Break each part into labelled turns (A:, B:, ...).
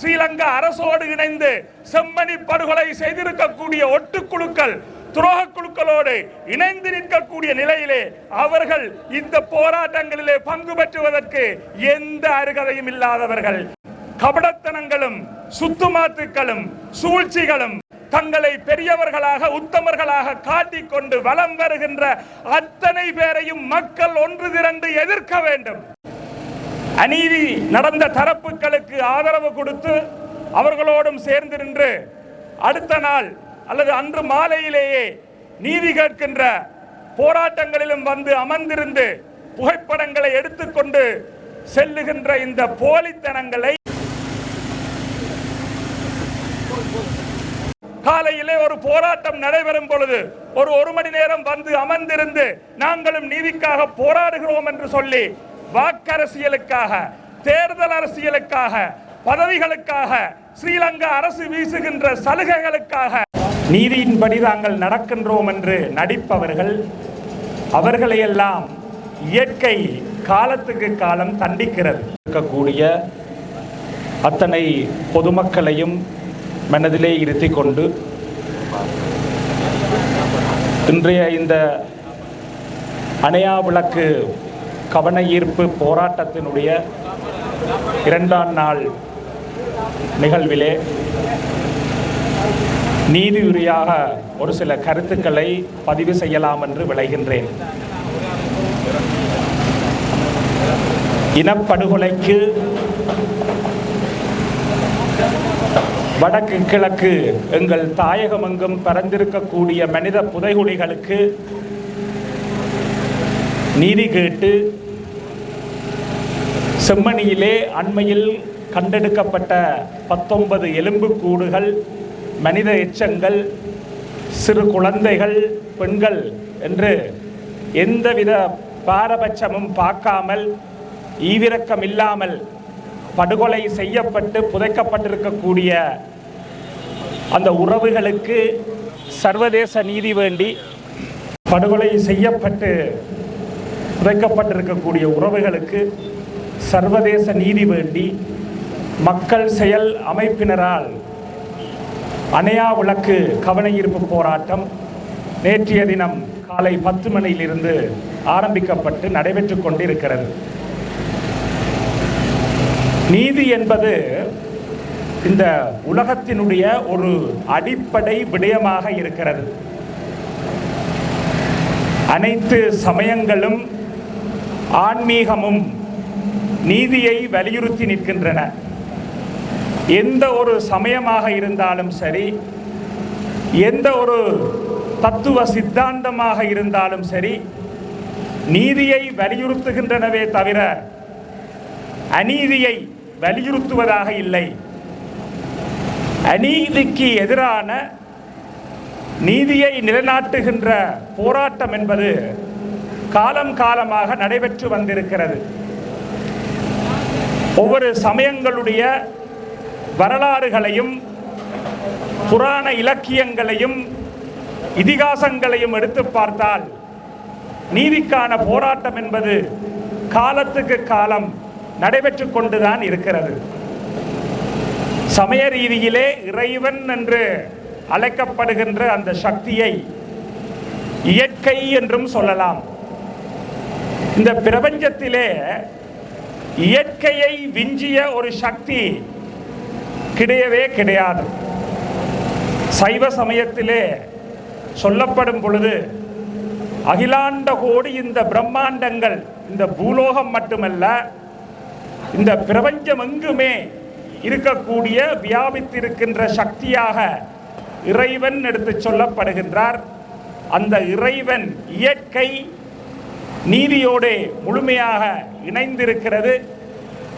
A: ஸ்ரீலங்கா அரசோடு இணைந்து செம்மணி படுகொலை செய்திருக்கக்கூடிய ஒட்டுக்குழுக்கள் துரோக குழுக்களோடு இணைந்து நிற்கக்கூடிய நிலையிலே அவர்கள் இந்த போராட்டங்களிலே பங்கு பெற்றுவதற்கு எந்த அருகதையும் இல்லாதவர்கள். கபடத்தனங்களும் சுத்துமாத்துக்களும் சூழ்ச்சிகளும் தங்களை பெரியவர்களாக உத்தமர்களாக காட்டிக்கொண்டு வலம் வருகின்ற அத்தனை பேரையும் மக்கள் ஒன்று திரண்டு எதிர்க்க வேண்டும். அநீதி நடந்த தரப்புகளுக்கு ஆதரவு கொடுத்து அவர்களோடும் சேர்ந்து நின்று அடுத்த நாள் அல்லது அன்று மாலையிலேயே நீதி கேட்கின்ற போராட்டங்களிலும் வந்து அமர்ந்திருந்து புகைப்படங்களை எடுத்துக்கொண்டு செல்லுகின்ற இந்த போலித்தனங்களை காலையிலே ஒரு போராட்டம் நடைபெறும் பொழுது ஒரு ஒரு மணி நேரம் வந்து அமர்ந்திருந்து நாங்களும் நீதிக்காக போராடுகிறோம் என்று சொல்லி வாக்கரசியலுக்காக தேர்தல் அரசியலுக்காக பதவிகளுக்காக ஸ்ரீலங்கா அரசு வீசுகின்ற சலுகைகளுக்காக நீதியின்படி தாங்கள் நடக்கின்றோம் என்று நடிப்பவர்கள் அவர்களையெல்லாம் இயற்கை காலத்துக்கு காலம் தண்டிக்கிறது. இருக்கக்கூடிய அத்தனை பொதுமக்களையும் மனதிலே இருத்தி கொண்டு இன்றைய இந்த அணையா விளக்கு கவன ஈர்ப்பு போராட்டத்தினுடைய இரண்டாம் நாள் நிகழ்விலே நீதியுரியாக ஒரு சில கருத்துக்களை பதிவு செய்யலாம் என்று விளைகின்றேன். இனப்படுகொலைக்கு வடக்கு கிழக்கு எங்கள் தாயகமெங்கும் பறந்திருக்கக்கூடிய மனித புதைகுழிகளுக்கு நீதி கேட்டு செம்மணியிலே அண்மையில் கண்டெடுக்கப்பட்ட பத்தொன்பது எலும்புக்கூடுகள் மனித எச்சங்கள் சிறு குழந்தைகள் பெண்கள் என்று எந்தவித பாரபட்சமும் பார்க்காமல் ஈவிரக்கம் இல்லாமல் படுகொலை செய்யப்பட்டு புதைக்கப்பட்டிருக்கக்கூடிய அந்த உறவுகளுக்கு சர்வதேச நீதி வேண்டி படுகொலை செய்யப்பட்டு சிதைக்கப்பட்டிருக்கக்கூடிய உறவுகளுக்கு சர்வதேச நீதி வேண்டி மக்கள் செயல் அமைப்பினரால் அணையா விளக்கு கவனயீர்ப்பு போராட்டம் நேற்றைய தினம் காலை பத்து மணியிலிருந்து ஆரம்பிக்கப்பட்டு நடைபெற்று கொண்டிருக்கிறது. நீதி என்பது இந்த உலகத்தினுடைய ஒரு அடிப்படை விடயமாக இருக்கிறது. அனைத்து சமயங்களும் ஆன்மீகமும் நீதியை வலியுறுத்தி நிற்கின்றன. எந்த ஒரு சமயமாக இருந்தாலும் சரி எந்த ஒரு தத்துவ சித்தாந்தமாக இருந்தாலும் சரி நீதியை வலியுறுத்துகின்றனவே தவிர அநீதியை வலியுறுத்துவதாக இல்லை. அநீதிக்கு எதிரான நீதியை நிலைநாட்டுகின்ற போராட்டம் என்பது காலம் காலமாக நடைபெற்று வந்திருக்கிறது. ஒவ்வொரு சமயங்களுடைய வரலாறுகளையும் புராண இலக்கியங்களையும் இதிகாசங்களையும் எடுத்து பார்த்தால் நீதிக்கான போராட்டம் என்பது காலத்துக்கு காலம் நடைபெற்று கொண்டுதான் இருக்கிறது. சமய ரீதியிலே இறைவன் என்று அழைக்கப்படுகின்ற அந்த சக்தியை இயற்கை என்றும் சொல்லலாம். இந்த பிரபஞ்சத்திலே இயற்கையை விஞ்சிய ஒரு சக்தி கிடையவே கிடையாது. சைவ சமயத்திலே சொல்லப்படும் பொழுது அகிலாண்ட கோடி இந்த பிரம்மாண்டங்கள் இந்த பூலோகம் மட்டுமல்ல இந்த பிரபஞ்சம் எங்குமே இருக்கக்கூடிய வியாபித்திருக்கின்ற சக்தியாக இறைவன் எடுத்து சொல்லப்படுகின்றார். அந்த இறைவன் இயற்கை நீதியோடு முழுமையாக இணைந்திருக்கிறது.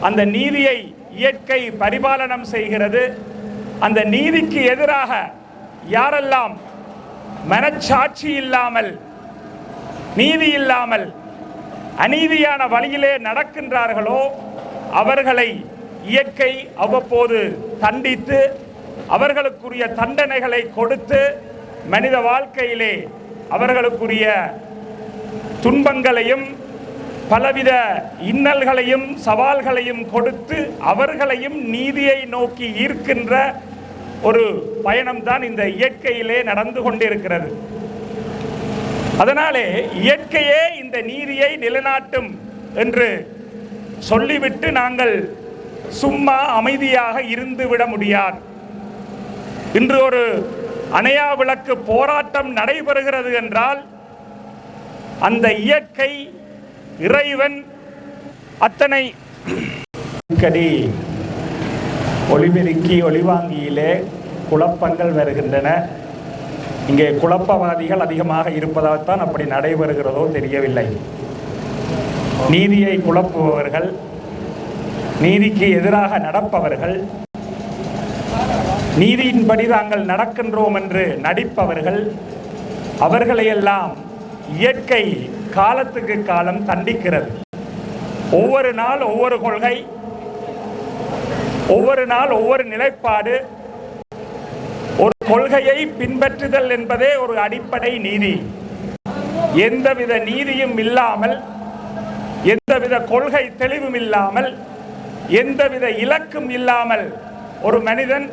A: அந்த நீதியை இயற்கை பரிபாலனம் செய்கிறது. அந்த நீதிக்கு எதிராக யாரெல்லாம் மனச்சாட்சி இல்லாமல் நீதி இல்லாமல் அநீதியான வழியிலே நடக்கின்றார்களோ அவர்களை இயற்கை அவ்வப்போது தண்டித்து அவர்களுக்குரிய தண்டனைகளை கொடுத்து மனித வாழ்க்கையிலே அவர்களுக்குரிய துன்பங்களையும் பலவித இன்னல்களையும் சவால்களையும் கொடுத்து அவர்களையும் நீதியை நோக்கி ஈர்க்கின்ற ஒரு பயணம்தான் இந்த இயற்கையிலே நடந்து கொண்டிருக்கிறது. அதனாலே இயற்கையே இந்த நீதியை நிலைநாட்டும் என்று சொல்லிவிட்டு நாங்கள் சும்மா அமைதியாக இருந்து விட முடியாது. இன்று ஒரு அணையா விளக்கு போராட்டம் நடைபெறுகிறது என்றால் அந்த இயற்கை இறைவன் அத்தனை அடிக்கடி ஒளிபெருக்கி ஒளிவாங்கியிலே குழப்பங்கள் வருகின்றன. இங்கே குழப்பவாதிகள் அதிகமாக இருப்பதால் தான் அப்படி நடைபெறுகிறதோ தெரியவில்லை. நீதியை குழப்புபவர்கள் நீதிக்கு எதிராக நடப்பவர்கள் நீதியின்படி தாங்கள் நடக்கின்றோம் என்று நடிப்பவர்கள் அவர்களையெல்லாம் இயற்கை காலத்துக்கு காலம் தண்டிக்கிறது. ஒவ்வொரு நாள் ஒவ்வொரு கொள்கை ஒவ்வொரு நாள் ஒவ்வொரு நிலைப்பாடு ஒரு கொள்கையை பின்பற்றுதல் என்பதே ஒரு அடிப்படை நீதி. எந்தவித நீதியும் இல்லாமல் எந்தவித கொள்கை தெளிவும் இல்லாமல் எந்தவித இலக்கும் இல்லாமல் ஒரு மனிதன்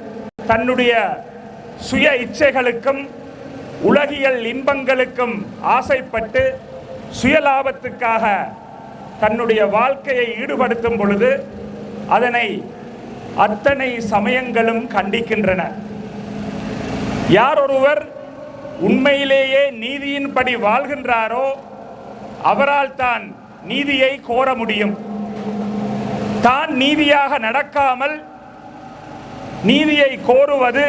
A: தன்னுடைய சுய இச்சைகளுக்கும் உலகியல் இன்பங்களுக்கும் ஆசைப்பட்டு சுயலாபத்துக்காக தன்னுடைய வாழ்க்கையை ஈடுபடுத்தும் பொழுது அதனை அத்தனை சமயங்களும் கண்டிக்கின்றன. யார் ஒருவர் உண்மையிலேயே நீதியின்படி வாழ்கின்றாரோ அவரால் தான் நீதியை கோர முடியும். தான் நீதியாக நடக்காமல் நீதியை கோருவது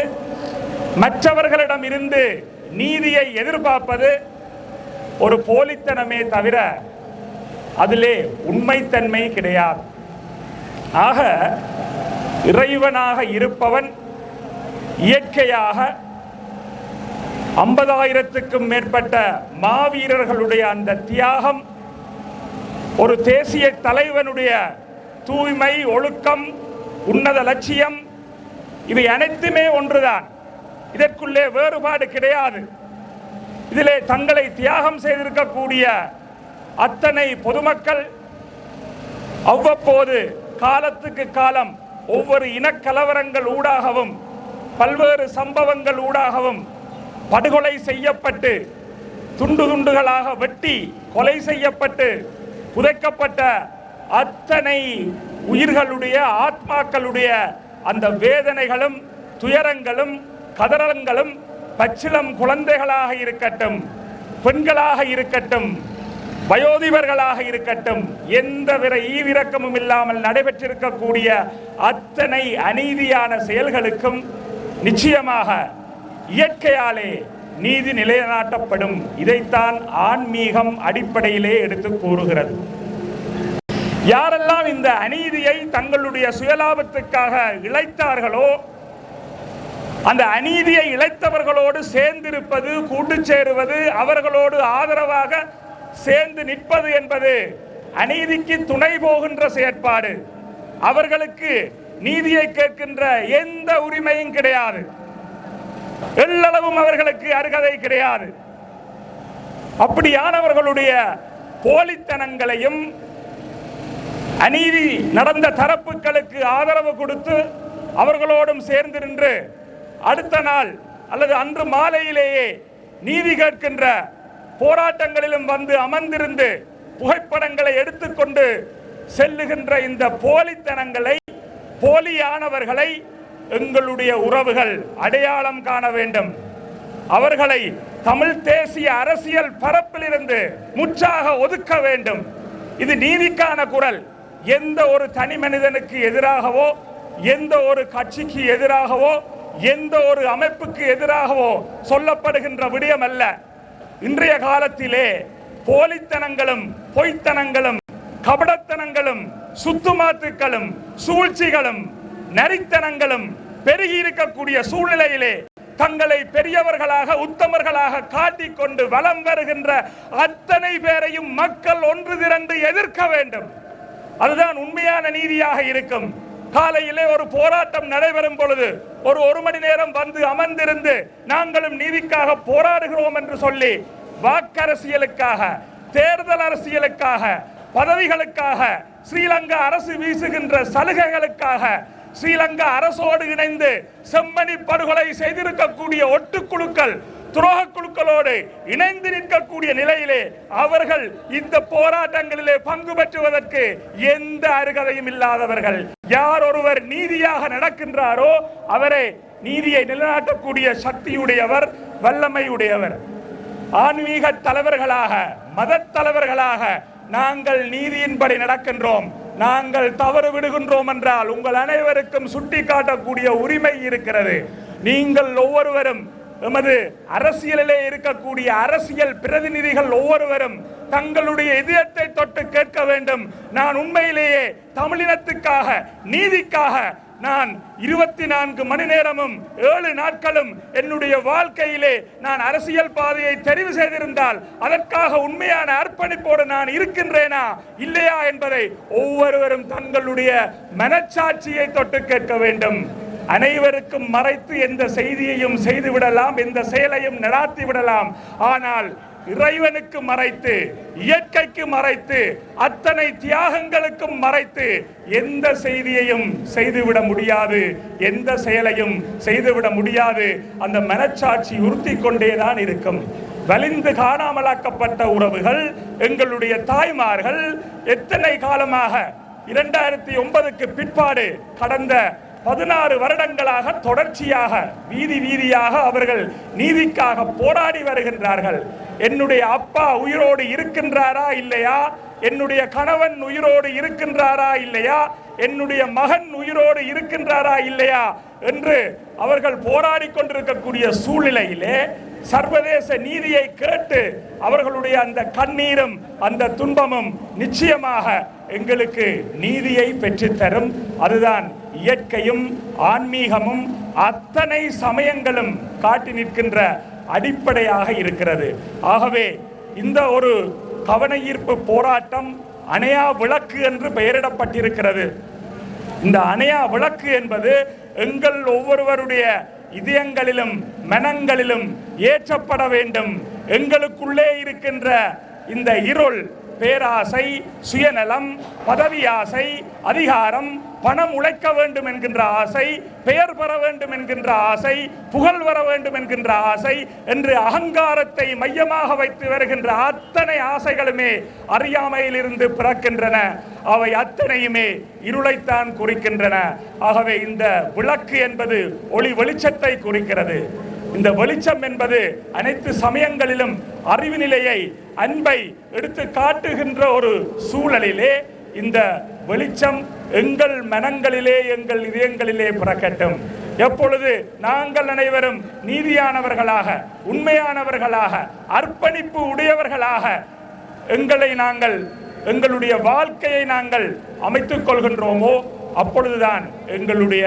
A: மற்றவர்களிடமிருந்து நீதியை எதிர்பார்ப்பது ஒரு போலித்தனமே தவிர அதிலே உண்மைத்தன்மை கிடையாது. ஆக இறைவனாக இருப்பவன் இயற்கையாக ஐம்பதாயிரத்துக்கும் மேற்பட்ட மாவீரர்களுடைய அந்த தியாகம் ஒரு தேசிய தலைவனுடைய தூய்மை ஒழுக்கம் உன்னத லட்சியம் இவை அனைத்துமே ஒன்றுதான். இதற்குள்ளே வேறுபாடு கிடையாது. இதிலே தங்களை தியாகம் செய்திருக்கக்கூடிய அத்தனை பொதுமக்கள் அவ்வப்போது காலத்துக்கு காலம் ஒவ்வொரு இனக்கலவரங்கள் ஊடாகவும் பல்வேறு சம்பவங்கள் ஊடாகவும் படுகொலை செய்யப்பட்டு துண்டு துண்டுகளாக வெட்டி கொலை செய்யப்பட்டு புதைக்கப்பட்ட அத்தனை உயிர்களுடைய ஆத்மாக்களுடைய அந்த வேதனைகளும் துயரங்களும் கதறங்களும் பச்சிளம் குழந்தைகளாக இருக்கட்டும் பெண்களாக இருக்கட்டும் வயோதிபர்களாக இருக்கட்டும் எந்தவித ஈவிரக்கமும் இல்லாமல் நடைபெற்றிருக்கக்கூடிய அத்தனை அநீதியான செயல்களுக்கும் நிச்சயமாக இயற்கையாலே நீதி நிலைநாட்டப்படும். இதைத்தான் ஆன்மீகம் அடிப்படையிலே எடுத்து கூறுகிறது. யாரெல்லாம் இந்த அநீதியை தங்களுடைய சுயலாபத்துக்காக இழைத்தார்களோ அந்த அநீதியை இழைத்தவர்களோடு சேர்ந்திருப்பது கூட்டு சேருவது அவர்களோடு ஆதரவாக சேர்ந்து நிற்பது என்பது அநீதிக்கு துணை போகின்ற செயற்பாடு. அவர்களுக்கு நீதியை கேட்கின்ற எந்த உரிமையும் கிடையாது. எல்லளவும் அவர்களுக்கு அருகதை கிடையாது. அப்படியானவர்களுடைய போலித்தனங்களையும் அநீதி நடந்த தரப்புகளுக்கு ஆதரவு கொடுத்து அவர்களோடும் சேர்ந்து நின்று அடுத்த நாள் அல்லது அன்று மாலையிலேயே நீதி கேட்கின்ற போராட்டங்களிலும் வந்து அமர்ந்திருந்து புகைப்படங்களை எடுத்துக்கொண்டு செல்லுகின்ற இந்த போலித்தனங்களை போலியானவர்களை எங்களுடைய உறவுகள் அடையாளம் காண வேண்டும். அவர்களை தமிழ் தேசிய அரசியல் பரப்பிலிருந்து முற்றாக ஒதுக்க வேண்டும். இது நீதிக்கான குரல். எந்த ஒரு தனி மனிதனுக்கு எதிராகவோ எந்த ஒரு கட்சிக்கு எதிராகவோ எந்த ஒரு அமைப்புக்கு எதிராகவோ சொல்லப்படுகின்ற விடயம் அல்ல இன்றைய காலத்திலே போலித்தனங்களும் பொய்த்தனங்களும் கபடத்தனங்களும் சுத்துமாத்துக்களும் சூழ்ச்சிகளும் நரித்தனங்களும் பெருகி இருக்கக்கூடிய சூழ்நிலையிலே தங்களை பெரியவர்களாக உத்தமர்களாக காட்டிக்கொண்டு வலம் வருகின்ற அத்தனை பேரையும் மக்கள் ஒன்று திரண்டு எதிர்க்க வேண்டும். அதுதான் உண்மையான நீதியாக இருக்கும். காலையிலே ஒரு போராட்டம் நடைபெறும் பொழுது ஒரு ஒரு மணி நேரம் வந்து அமர்ந்திருந்து நாங்களும் நீதிக்காக போராடுகிறோம் என்று சொல்லி வாக்கரசியலுக்காக தேர்தல் அரசியலுக்காக பதவிகளுக்காக ஸ்ரீலங்கா அரசு வீசுகின்ற சலுகைகளுக்காக ஸ்ரீலங்கா அரசோடு இணைந்து செம்மணி படுகொலை செய்திருக்கக்கூடிய ஒட்டுக்குழுக்கள் துரோக குழுக்களோடு இணைந்து நிற்கக்கூடிய நிலையிலே அவர்கள் இந்த போராட்டங்களிலே பங்கு பெற்றுவதற்கு எந்த அருகதையும் இல்லாதவர்கள். யார் ஒருவர் நீதியாக நடக்கின்றாரோ அவரே நீதியை நிலைநாட்டக்கூடிய சக்தியுடையவர் வல்லமையுடையவர். ஆன்மீக தலைவர்களாக மத தலைவர்களாக நாங்கள் நீதியின்படி நடக்கின்றோம். நாங்கள் தவறு விடுகின்றோம் என்றால் உங்கள் அனைவருக்கும் சுட்டிக்காட்டக்கூடிய உரிமை இருக்கிறது. நீங்கள் ஒவ்வொருவரும் எமது அரசியலிலே இருக்கக்கூடிய அரசியல் பிரதிநிதிகள் ஒவ்வொருவரும் தங்களுடைய இதயத்தை தொட்டு கேட்க வேண்டும். நான் உண்மையிலேயே தமிழினத்துக்காக நீதிக்காக நான் இருபத்தி நான்கு மணி நேரமும் ஏழு நாட்களும் என்னுடைய வாழ்க்கையிலே நான் அரசியல் பாதையை தெரிவு செய்திருந்தால் அதற்காக உண்மையான அர்ப்பணிப்போடு நான் இருக்கின்றேனா இல்லையா என்பதை ஒவ்வொருவரும் தங்களுடைய மனச்சாட்சியை தொட்டு கேட்க வேண்டும். அனைவருக்கும் மறைத்து எந்த செய்தியையும் செய்து விடலாம் எந்த செயலையும் நடாத்தி விடலாம் ஆனால் இறைவனுக்கு மறைத்து இயற்கைக்கு மறைத்து அத்தனை தியாகங்களுக்கும் மறைத்து எந்த செய்தியையும் செய்துவிட முடியாது. எந்த செயலையும் செய்துவிட முடியாது. அந்த மனச்சாட்சி உறுத்தி கொண்டேதான் இருக்கும். வலிந்து காணாமலாக்கப்பட்ட உறவுகள் எங்களுடைய தாய்மார்கள் எத்தனை காலமாக இரண்டாயிரத்தி ஒன்பதுக்கு பிற்பாடு கடந்த பதினாறு வருடங்களாக தொடர்ச்சியாக வீதி வீதியாக அவர்கள் நீதிக்காக போராடி வருகின்றார்கள். என்னுடைய அப்பா உயிரோடு இருக்கின்றாரா இல்லையா? என்னுடைய கணவன் உயிரோடு இருக்கின்றாரா இல்லையா? என்னுடைய மகன் உயிரோடு இருக்கின்றாரா இல்லையா? என்று அவர்கள் போராடி கொண்டிருக்கக்கூடிய சூழ்நிலையிலே சர்வதேச நீதியை கேட்டு அவர்களுடைய அந்த கண்ணீரும் அந்த துன்பமும் நிச்சயமாக எங்களுக்கு நீதியை பெற்றுத்தரும். அதுதான் இயற்கையும் ஆன்மீகமும் அத்தனை சமயங்களும் காட்டி நிற்கின்ற அடிப்படையாக இருக்கிறது. ஆகவே இந்த ஒரு கவன ஈர்ப்பு போராட்டம் அணையா விளக்கு என்று பெயரிடப்பட்டிருக்கிறது. இந்த அணையா விளக்கு என்பது எங்கள் ஒவ்வொருவருடைய இதயங்களிலும் மனங்களிலும் ஏற்றப்பட வேண்டும். எங்களுக்குள்ளே இருக்கின்ற இந்த இருள் பேராசை சுயநலம் பதவி ஆசை அதிகாரம் பணம் உழைக்க வேண்டும் என்கின்ற ஆசை பெயர் பெற வேண்டும் என்கின்ற ஆசை புகழ் வர வேண்டும் என்கின்ற ஆசை என்று அகங்காரத்தை மையமாக வைத்து வருகின்ற அத்தனை ஆசைகளுமே அறியாமையிலிருந்து பிறக்கின்றன. அவை அத்தனையுமே இருளைத்தான் குறிக்கின்றன. ஆகவே இந்த விளக்கு என்பது ஒளி வெளிச்சத்தை குறிக்கிறது. இந்த வெளிச்சம் என்பது அனைத்து சமயங்களிலும் அறிவு நிலையை அன்பை எடுத்து காட்டுகின்ற ஒரு சூழலிலே இந்த வெளிச்சம் எங்கள் மனங்களிலே எங்கள் இதயங்களிலே பிறக்கட்டும். எப்பொழுது நாங்கள் அனைவரும் நீதியானவர்களாக உண்மையானவர்களாக அர்ப்பணிப்பு உடையவர்களாக எங்களை நாங்கள் எங்களுடைய வாழ்க்கையை நாங்கள் அமைத்துக் கொள்கின்றோமோ அப்பொழுதுதான் எங்களுடைய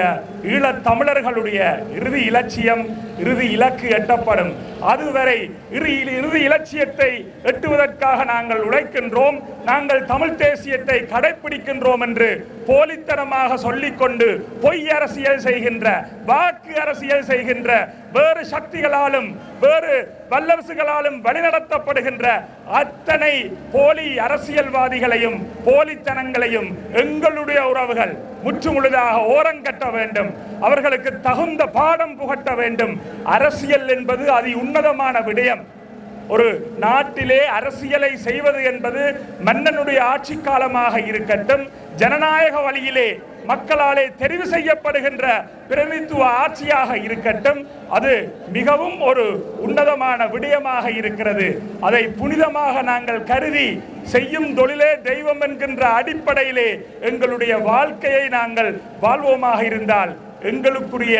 A: ஈழத் தமிழர்களுடைய இறுதி இலட்சியம் இறுதி இலக்கு எட்டப்படும். அதுவரை இறு இறுதி இலட்சியத்தை எட்டுவதற்காக நாங்கள் உழைக்கின்றோம். நாங்கள் தமிழ் தேசியத்தை கடைப்பிடிக்கின்றோம் என்று போலித்தனமாக சொல்லிக்கொண்டு பொய் அரசியல் செய்கின்ற வாக்கு அரசியல் செய்கின்ற வேறு சக்திகளாலும் வேறு வல்லரசுகளாலும் வழிநடத்தப்படுகின்ற அத்தனை போலி அரசியல்வாதிகளையும் போலித்தனங்களையும் எங்களுடைய உறவுகள் முற்றுமுழுதாக ஓரங்கட்ட வேண்டும். அவர்களுக்கு தகுந்த பாடம் புகட்ட வேண்டும். அரசியல் என்பது அதி உன்னதமான விடயம். ஒரு நாட்டிலே அரசியலை செய்வது என்பது மன்னனுடைய ஆட்சி காலமாக இருக்கட்டும் ஜனநாயக வழியிலே மக்களாலே தெரிவு செய்யப்படுகின்ற பிரதித்துவ ஆட்சியாக இருக்கட்டும் அது மிகவும் ஒரு உன்னதமான விடயமாக இருக்கிறது. அதை புனிதமாக நாங்கள் கருதி செய்யும் தொழிலே தெய்வம் என்கின்ற அடிப்படையிலே எங்களுடைய வாழ்க்கையை நாங்கள் வாழ்வோமாக இருந்தால் எங்களுக்குரிய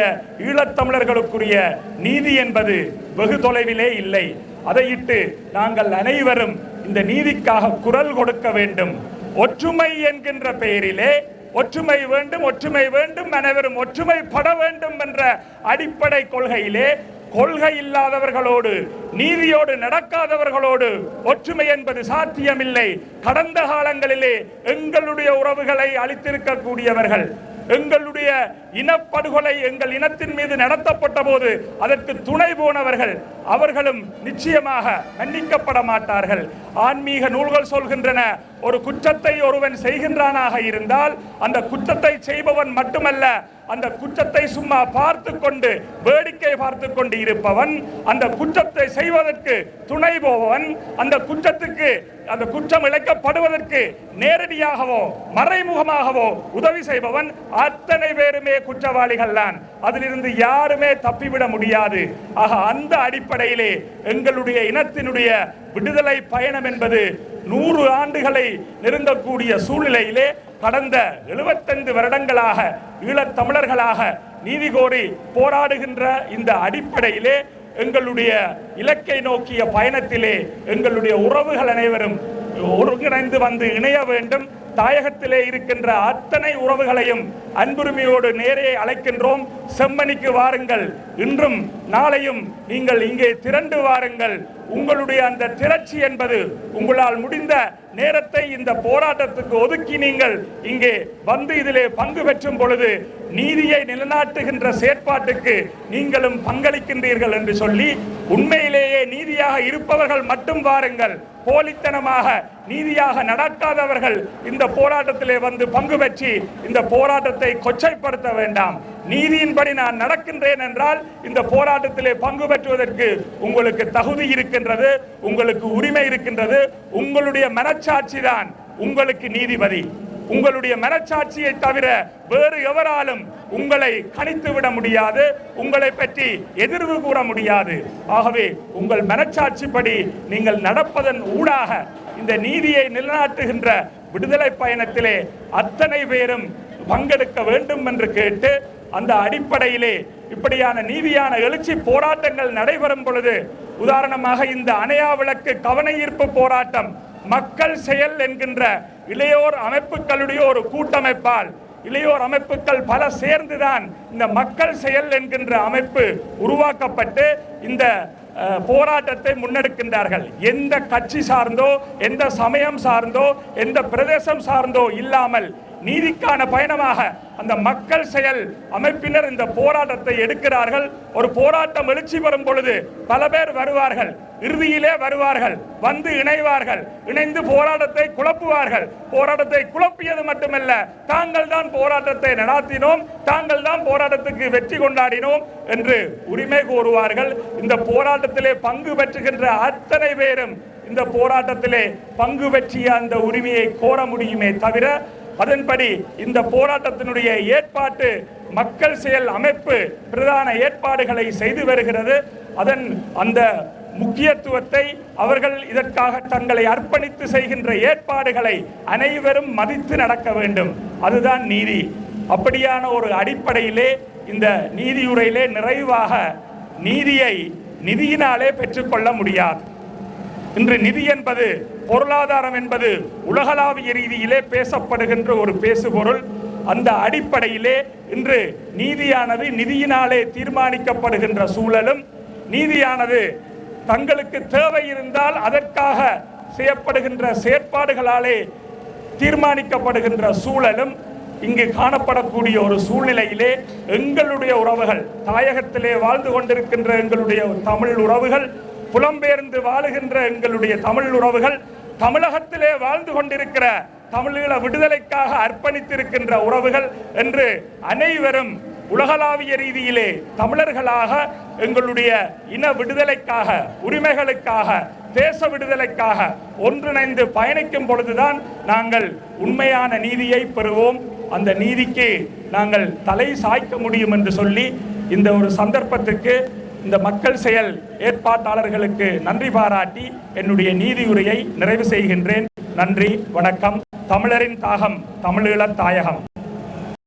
A: ஈழத்தமிழர்களுக்குரிய நீதி என்பது வெகு தொலைவிலே இல்லை. அதையிட்டு நாங்கள் அனைவரும் இந்த நீதிக்காக குரல் கொடுக்க வேண்டும். ஒற்றுமை என்கின்ற பெயரிலே ஒற்றுமை வேண்டும் ஒற்றுமை வேண்டும் அனைவரும் ஒற்றுமைப்பட வேண்டும் என்ற அடிப்படை கொள்கையிலே கொள்கை இல்லாதவர்களோடு நீதியோடு நடக்காதவர்களோடு ஒற்றுமை என்பது சாத்தியமில்லை. கடந்த காலங்களிலே எங்களுடைய உறவுகளை அளித்திருக்கக்கூடியவர்கள் எங்களுடைய இனப்படுகொலை எங்கள் இனத்தின் மீது நடத்தப்பட்ட போது அதற்கு துணை போனவர்கள் அவர்களும் நிச்சயமாக மன்னிக்கப்பட மாட்டார்கள். ஆன்மீக நூல்கள் சொல்கின்றன. ஒரு குற்றத்தை ஒருவன் செய்கின்றானாக இருந்தால் அந்த குற்றத்தை செய்பவன் மட்டுமல்ல அந்த குற்றத்தை சும்மா பார்த்து கொண்டு வேடிக்கை பார்த்து கொண்டு இருப்பவன் அந்த குற்றத்தை செய்வதற்கு துணை போவன் அந்த குற்றத்துக்கு அந்த குற்றம் இழைக்கப்படுவதற்கு நேரடியாகவோ மறைமுகமாகவோ உதவி செய்பவன் அத்தனை பேருமே குற்றவாளிகள் தான் அதிலிருந்து யாருமே தப்பிவிட முடியாது. ஆக அந்த அடிப்படையிலே எங்களுடைய இனத்தினுடைய விடுதலை பயணம் என்பது நூறு ஆண்டுகளை நெருங்கக்கூடிய சூழ்நிலையிலே கடந்த 75 வருடங்களாக ஈழத் தமிழர்களாக நீதி கோரி போராடுகின்ற இந்த அடிப்படையிலே எங்களுடைய இலக்கை நோக்கிய பயணத்திலே எங்களுடைய உறவுகள் அனைவரும் ஒருங்கிணைந்து வந்து இணைய வேண்டும். தாயகத்திலே இருக்கின்ற அத்தனை உறவுகளையும் அன்புரிமையோடு நேரே அழைக்கின்றோம். செம்மணிக்கு வாருங்கள். இன்றும் நாளையும் நீங்கள் இங்கே திரண்டு வாருங்கள். உங்களுடைய அந்த திரட்சி என்பது உங்களால் முடிந்த நேரத்தை இந்த போராட்டத்துக்கு ஒதுக்கி நீங்கள் இங்கே வந்து இதிலே பங்கு பெற்றும் பொழுது நீதியை நிலைநாட்டுகின்ற செயற்பாட்டுக்கு நீங்களும் பங்களிக்கின்றீர்கள் என்று சொல்லி உண்மையிலேயே நீதியாக இருப்பவர்கள் மட்டும் வாருங்கள். போலித்தனமாக நீதியாக நடக்காதவர்கள் இந்த போராட்டத்திலே வந்து பங்கு பெற்றி இந்த போராட்டத்தை கொச்சைப்படுத்த வேண்டாம். நீதியின்படி நான் நடக்கின்றேன் என்றால் இந்த போராட்டத்திலே பங்கு பெற்றுவதற்கு உங்களுக்கு தகுதி இருக்கின்றது உங்களுக்கு உரிமை இருக்கின்றது உங்களுடைய மனச்சாட்சி தான் உங்களுக்கு நீதிபதி. உங்களுடைய மனச்சாட்சியை தவிர வேறு எவராலும் உங்களை கணித்து விட முடியாது உங்களை பற்றி எதிர்வு கூற முடியாது. ஆகவே உங்கள் மனச்சாட்சிப்படி நீங்கள் நடப்பதன் ஊடாக இந்த நீதியை நிலைநாட்டுகின்ற விடுதலை பயணத்திலே அத்தனை பேரும் பங்கெடுக்க வேண்டும் என்று கேட்டு அந்த அடிப்படையிலே இப்படியான நீதியான எழுச்சி போராட்டங்கள் நடைபெறும் பொழுது உதாரணமாக இந்த அணையா விளக்கு கவன ஈர்ப்பு போராட்டம் மக்கள் செயல் என்கின்ற இளையோர் அமைப்புகளுடைய ஒரு கூட்டமைப்பால் இளையோர் அமைப்புகள் பல சேர்ந்துதான் இந்த மக்கள் செயல் என்கின்ற அமைப்பு உருவாக்கப்பட்டு இந்த போராட்டத்தை முன்னெடுக்கின்றார்கள். எந்த கட்சி சார்ந்தோ எந்த சமயம் சார்ந்தோ எந்த பிரதேசம் சார்ந்தோ இல்லாமல் நீதிக்கான பயணமாக அந்த மக்கள் செயல் அமைப்பினர் இந்த போராட்டத்தை எடுக்கிறார்கள். ஒரு போராட்டம் எழுச்சி பெறும் பொழுது பல பேர் வருவார்கள். இறுதியிலே வருவார்கள். வந்து இணைவார்கள். இணைந்து போராட்டத்தை குழப்புவார்கள். போராட்டத்தை குழப்பியது மட்டுமல்ல தாங்கள் தான் போராட்டத்தை நடாத்தினோம். தாங்கள் தான் போராட்டத்துக்கு வெற்றி கொண்டாடினோம் என்று உரிமை கோருவார்கள். இந்த போராட்டத்திலே பங்கு பெற்றுகின்ற அத்தனை பேரும் இந்த போராட்டத்திலே பங்கு பெற்றிய அந்த உரிமையை கோர முடியுமே தவிர அதன்படி இந்த போராட்டத்தினுடைய ஏற்பாட்டு மக்கள் செயல் அமைப்பு பிரதான ஏற்பாடுகளை செய்து வருகிறது. அதன் அந்த முக்கியத்துவத்தை அவர்கள் இதற்காக தங்களை அர்ப்பணித்து செய்கின்ற ஏற்பாடுகளை அனைவரும் மதித்து நடக்க வேண்டும். அதுதான் நீதி. அப்படியான ஒரு அடிப்படையிலே இந்த நீதியுரையிலே நிறைவாக நீதியை நிதியினாலே பெற்றுக்கொள்ள முடியாது. இன்று நிதி என்பது பொருளாதாரம் என்பது உலகளாவிய ரீதியிலே பேசப்படுகின்ற ஒரு பேசுபொருள். அந்த அடிப்படையிலே இன்று நீதியானது நிதியினாலே தீர்மானிக்கப்படுகின்ற சூழலும் நீதியானது தங்களுக்கு தேவை இருந்தால் அதற்காக செய்யப்படுகின்ற செயற்பாடுகளாலே தீர்மானிக்கப்படுகின்ற சூழலும் இங்கு காணப்படக்கூடிய ஒரு சூழ்நிலையிலே எங்களுடைய உறவுகள் தாயகத்திலே வாழ்ந்து கொண்டிருக்கின்ற எங்களுடைய தமிழ் உறவுகள் புலம்பெயர்ந்து வாழுகின்ற எங்களுடைய தமிழ் உறவுகள் தமிழகத்திலே வாழ்ந்து கொண்டிருக்கிற தமிழீழ விடுதலைக்காக அர்ப்பணித்திருக்கின்ற உறவுகள் என்று அனைவரும் உலகளாவிய ரீதியிலே தமிழர்களாக எங்களுடைய இன விடுதலைக்காக உரிமைகளுக்காக தேச விடுதலைக்காக ஒன்றிணைந்து பயணிக்கும் பொழுதுதான் நாங்கள் உண்மையான நீதியை பெறுவோம். அந்த நீதிக்கு நாங்கள் தலை சாய்க்க முடியும் என்று சொல்லி இந்த ஒரு சந்தர்ப்பத்துக்கு இந்த மக்கள் செயல் ஏற்பாட்டாளர்களுக்கு நன்றி பாராட்டி என்னுடைய நீதியுரையை நிறைவு செய்கின்றேன். நன்றி வணக்கம். தமிழரின் தாகம் தமிழீழத் தாயகம்.